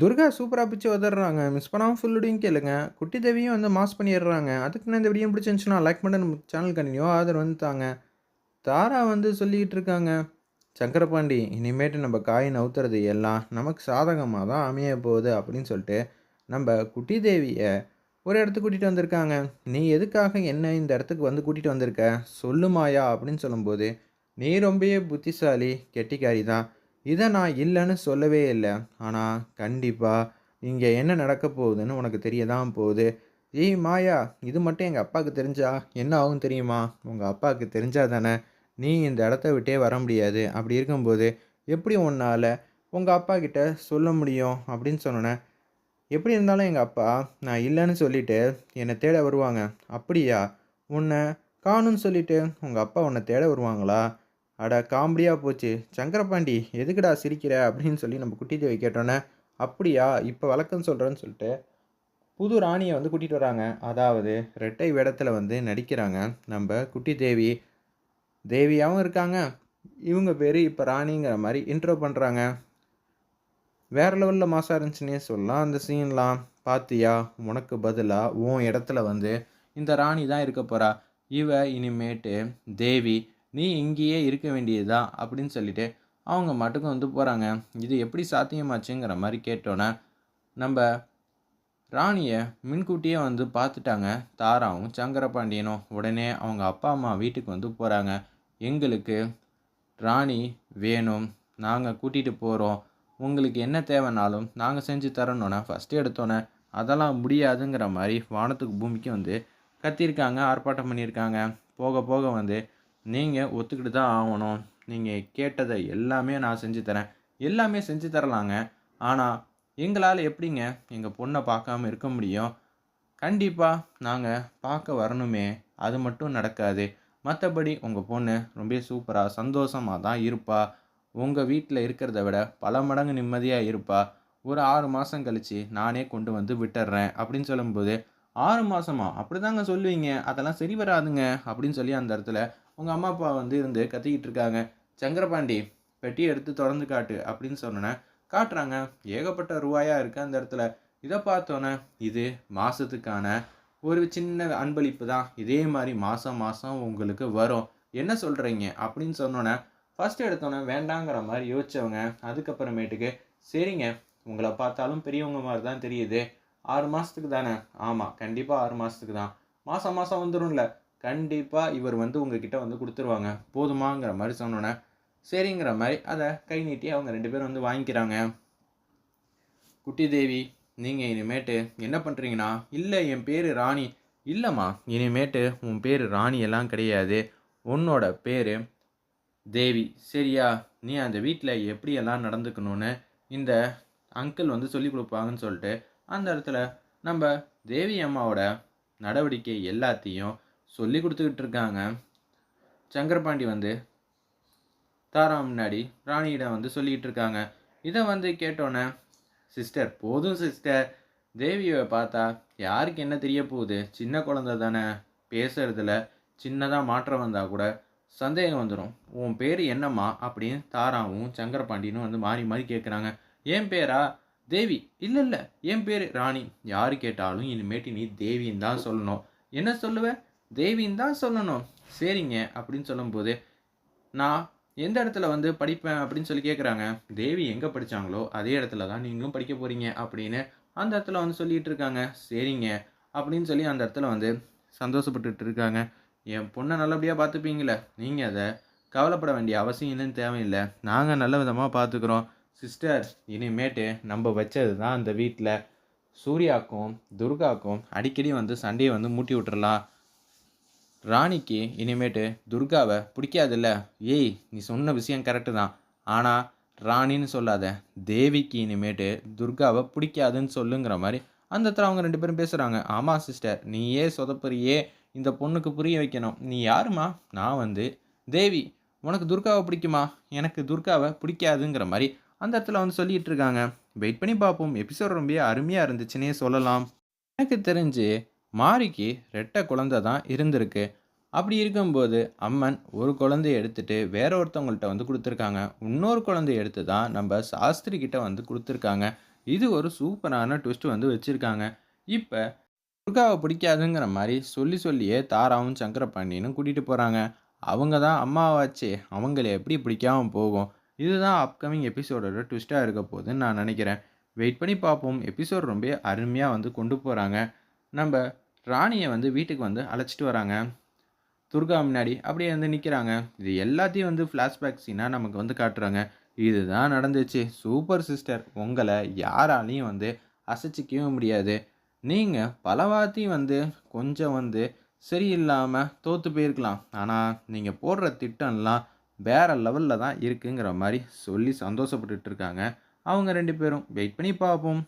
துர்கா சூப்பராக பிச்சு வதறாங்க மிஸ் பண்ணாமல் ஃபுல் வீடியோவும் கேளுங்க. குட்டி தேவியும் வந்து மாஸ் பண்ணிடுறாங்க. அதுக்குன்னு இந்த வீடியோ பிடிச்சிருந்துச்சுன்னா லைக் பண்ண நம்ம சேனல் கண்டினியூ ஆதரவு வந்துட்டாங்க தாரா வந்து சொல்லிக்கிட்டு இருக்காங்க. சங்கரபாண்டி இனிமேட்டு நம்ம காய் நவுத்துறது எல்லாம் நமக்கு சாதகமாக தான் அமைய போகுது அப்படின்னு சொல்லிட்டு நம்ம குட்டி தேவியை ஒரு இடத்துக்கு கூட்டிகிட்டு வந்திருக்காங்க. நீ எதுக்காக என்ன இந்த இடத்துக்கு வந்து கூட்டிகிட்டு வந்திருக்க? சொல்லுமாயா அப்படின்னு சொல்லும்போது, நீ ரொம்பவே புத்திசாலி, கெட்டிக்காரி தான். இதை நான் இல்லைன்னு சொல்லவே இல்லை ஆனால் கண்டிப்பாக இங்கே என்ன நடக்கப் போகுதுன்னு உனக்கு தெரிய தான் போகுது. ஏய் மாயா! இது மட்டும் எங்கள் அப்பாவுக்கு தெரிஞ்சா என்ன ஆகும் தெரியுமா? உங்கள் அப்பாவுக்கு தெரிஞ்சா தானே நீ இந்த இடத்த விட்டே வர முடியாது. அப்படி இருக்கும்போது எப்படி உன்னால் உங்கள் அப்பா கிட்ட சொல்ல முடியும்? அப்படின்னு சொன்னேன் எப்படி இருந்தாலும் எங்கள் அப்பா நான் இல்லைன்னு சொல்லிட்டு என்னை தேட வருவாங்க. அப்படியா? உன்ன காணும்னு சொல்லிட்டு உங்கள் அப்பா உன்னை தேட வருவாங்களா? அட காமெடியாக போச்சு. சங்கரபாண்டி எதுக்குடா சிரிக்கிற? அப்படின்னு சொல்லி நம்ம குட்டி தேவி கேட்டோன்னே அப்படியா? இப்போ வழக்கம் சொல்கிறேன்னு சொல்லிட்டு புது ராணியை வந்து கூட்டிட்டு வராங்க. அதாவது ரெட்டை வேடத்தில் வந்து நடிக்கிறாங்க நம்ம குட்டி தேவி. தேவியாகவும் இருக்காங்க. இவங்க பேர் இப்போ ராணிங்கிற மாதிரி இன்ட்ரோ பண்ணுறாங்க வேறு லெவலில் மாசாக இருந்துச்சுன்னே சொல்லலாம் அந்த சீன்லாம். பாத்தியா? உனக்கு பதிலாக உன் இடத்துல வந்து இந்த ராணி தான் இருக்க போகிறா இவ இனிமேட்டு தேவி. நீ இங்கேயே இருக்க வேண்டியதா அப்படின்னு சொல்லிட்டு அவங்க மட்டுக்கும் வந்து போகிறாங்க இது எப்படி சாத்தியமாச்சுங்கிற மாதிரி கேட்டோன்னே நம்ம ராணியை முன்கூட்டியே வந்து பார்த்துட்டாங்க தாராவும், சங்கரபாண்டியனும். உடனே அவங்க அப்பா, அம்மா வீட்டுக்கு வந்து போகிறாங்க எங்களுக்கு ராணி வேணும். நாங்கள் கூட்டிகிட்டு போகிறோம் உங்களுக்கு என்ன தேவைனாலும் நாங்கள் செஞ்சு தரணுன்னா ஃபர்ஸ்ட்டு எடுத்தோன்னே அதெல்லாம் முடியாதுங்கிற மாதிரி வானத்துக்கு பூமிக்கு வந்து கத்தியிருக்காங்க, ஆர்ப்பாட்டம் பண்ணியிருக்காங்க. போக போக வந்து நீங்கள் ஒத்துக்கிட்டு தான் ஆகணும். நீங்கள் கேட்டதை எல்லாமே நான் செஞ்சு தரேன். எல்லாமே செஞ்சு தரலாங்க. ஆனால் எங்களால் எப்படிங்க எங்கள் பொண்ணை பார்க்காம இருக்க முடியும்? கண்டிப்பாக நாங்கள் பார்க்க வரணுமே. அது மட்டும் நடக்காது. மற்றபடி உங்கள் பொண்ணு ரொம்ப சூப்பராக சந்தோஷமாக தான் இருப்பா. உங்கள் வீட்டில் இருக்கிறத விட பல மடங்கு நிம்மதியாக இருப்பா. ஒரு ஆறு மாதம் கழிச்சு நானே கொண்டு வந்து விட்டுறேன் அப்படின்னு சொல்லும்போது, 6 மாசமா? அப்படிதாங்க சொல்லுவீங்க. அதெல்லாம் சரி வராதுங்க அப்படின்னு சொல்லி அந்த இடத்துல உங்கள் அம்மா, அப்பா வந்து இருந்து கத்திக்கிட்டு இருக்காங்க. சங்கரபாண்டி பெட்டியை எடுத்து தொடர்ந்து காட்டு அப்படின்னு சொன்னோன்னே காட்டுறாங்க. ஏகப்பட்ட ரூபாயாக இருக்கு அந்த இடத்துல. இதை பார்த்தோன்னே இது மாதத்துக்கான ஒரு சின்ன அன்பளிப்பு தான். இதே மாதிரி மாதம் மாதம் உங்களுக்கு வரும். என்ன சொல்கிறீங்க அப்படின்னு சொன்னோன்னே ஃபர்ஸ்ட் எடுத்தோன்னே வேண்டாங்கிற மாதிரி யோசித்தவங்க அதுக்கப்புறமேட்டுக்கு சரிங்க. உங்களை பார்த்தாலும் பெரியவங்க மாதிரி தான் தெரியுது. ஆறு மாதத்துக்கு தானே? ஆமாம் கண்டிப்பாக ஆறு மாதத்துக்கு தான். மாதம் மாதம் வந்துடும்ல கண்டிப்பாக இவர் வந்து உங்ககிட்ட வந்து கொடுத்துருவாங்க போதுமாங்கிற மாதிரி சொன்னோன்னே சரிங்கிற மாதிரி அதை கை நீட்டி அவங்க ரெண்டு பேரும் வந்து வாங்கிக்கிறாங்க. குட்டி தேவி, நீங்கள் இனிமேட்டு என்ன பண்ணுறீங்கன்னா இல்லை என் பேர் ராணி. இல்லைம்மா இனிமேட்டு உன் பேர் ராணி எல்லாம் கிடையாது. உன்னோட பேர் தேவி. சரியா? நீ அந்த வீட்டில் எப்படியெல்லாம் நடந்துக்கணும்னு இந்த அங்கிள் வந்து சொல்லிக் கொடுப்பாங்கன்னு சொல்லிட்டு, அந்த இடத்துல நம்ம தேவி அம்மாவோட நடவடிக்கை எல்லாத்தையும் சொல்லி கொடுத்துக்கிட்டு இருக்காங்க. சங்கரபாண்டி வந்து தாரா முன்னாடி ராணியிடம் வந்து சொல்லிக்கிட்டு இருக்காங்க. இதை வந்து கேட்டோன்னே சிஸ்டர் போதும் சிஸ்டர். தேவியை பார்த்தா யாருக்கு என்ன தெரிய போகுது? சின்ன குழந்த தானே. பேசுறதுல சின்னதாக மாற்றம் வந்தால் கூட சந்தேகம் வந்துடும் உன் பேர் என்னம்மா? அப்படின்னு தாராவும், சங்கரபாண்டியனும் வந்து மாறி மாறி கேட்குறாங்க. என் பேரா? தேவி. இல்லை இல்லை என் பேர் ராணி. யார் கேட்டாலும் இனிமேட்டு நீ தேவின்னு தான் சொல்லணும். என்ன சொல்லுவ? தேவின்னு தான் சொல்லணும். சரிங்க அப்படின்னு சொல்லும்போது, நான் எந்த இடத்துல வந்து படிப்பேன் அப்படின்னு சொல்லி கேட்குறாங்க. தேவி எங்கே படித்தாங்களோ அதே இடத்துல தான் நீங்களும் படிக்கப் போகிறீங்க அப்படின்னு அந்த இடத்துல வந்து சொல்லிகிட்டு இருக்காங்க. சரிங்க அப்படின்னு சொல்லி அந்த இடத்துல வந்து சந்தோஷப்பட்டுட்டு இருக்காங்க. என் பொண்ணை நல்லபடியாக பார்த்துப்பீங்களே நீங்கள் அதை கவலைப்பட வேண்டிய அவசியம் இல்லைன்னு தேவையில்லை நாங்கள் நல்ல விதமாக பார்த்துக்குறோம் சிஸ்டர் இனிமேட்டு நம்ம வச்சது தான் அந்த வீட்டில் சூர்யாக்கும், துர்காக்கும் அடிக்கடி வந்து சண்டையை வந்து மூட்டி விட்டுறலாம். ராணிக்கு இனிமேட்டு துர்காவை பிடிக்காதுல்ல? ஏய் நீ சொன்ன விஷயம் கரெக்டு தான். ஆனால் ராணின்னு சொல்லாத. தேவிக்கு இனிமேட்டு துர்காவை பிடிக்காதுன்னு சொல்லுங்கிற மாதிரி அந்த இடத்துல அவங்க ரெண்டு பேரும் பேசுகிறாங்க ஆமாம் சிஸ்டர். நீயே சொதப்புறியே. இந்த பொண்ணுக்கு புரிய வைக்கணும். நீ யாரும்மா? நான் வந்து தேவி. உனக்கு துர்காவை பிடிக்குமா? எனக்கு துர்காவை பிடிக்காதுங்கிற மாதிரி அந்த இடத்துல வந்து சொல்லிட்டு இருக்காங்க. வெயிட் பண்ணி பார்ப்போம். எபிசோட் ரொம்பவே அருமையாக இருந்துச்சுன்னே சொல்லலாம். எனக்கு தெரிஞ்சு மாரிக்கு ரெட்டை குழந்தை தான் இருந்திருக்கு. அப்படி இருக்கும்போது அம்மன் ஒரு குழந்தைய எடுத்துட்டு வேற ஒருத்தவங்கள்ட்ட வந்து கொடுத்துருக்காங்க இன்னொரு குழந்தைய எடுத்து தான் நம்ம சாஸ்திரி கிட்ட வந்து கொடுத்துருக்காங்க இது ஒரு சூப்பரான ட்விஸ்ட் வந்து வச்சுருக்காங்க இப்போ துர்காவை பிடிக்காதுங்கிற மாதிரி சொல்லி சொல்லியே தாராவும் சங்கரபாண்டியனும் கூட்டிகிட்டு போகிறாங்க அவங்க தான் அம்மாவாச்சே அவங்கள எப்படி பிடிக்காமல் போகும் இதுதான் அப்கமிங் எபிசோடோட ட்விஸ்ட்டாக இருக்க போகுதுன்னு நான் நினைக்கிறேன். வெயிட் பண்ணி பார்ப்போம். எபிசோட் ரொம்ப அருமையாக வந்து கொண்டு போகிறாங்க நம்ம ராணியை வந்து வீட்டுக்கு வந்து அழைச்சிட்டு வராங்க. துர்கா முன்னாடி அப்படியே வந்து நிற்கிறாங்க இது எல்லாத்தையும் வந்து ஃப்ளாஷ்பேக் சீனாக நமக்கு வந்து காட்டுறாங்க. இதுதான் நடந்துச்சு. சூப்பர் சிஸ்டர் உங்களை யாராலையும் வந்து அசைச்சிக்கவே முடியாது. நீங்கள் பலவாத்தையும் வந்து கொஞ்சம் வந்து சரியில்லாமல் தோற்று போயிருக்கலாம். ஆனால் நீங்கள் போடுற திட்டம்லாம் வேறு லெவலில் தான் இருக்குங்கிற மாதிரி சொல்லி சந்தோஷப்பட்டுட்டு இருக்காங்க. அவங்க ரெண்டு பேரும். வெயிட் பண்ணி பார்ப்போம்.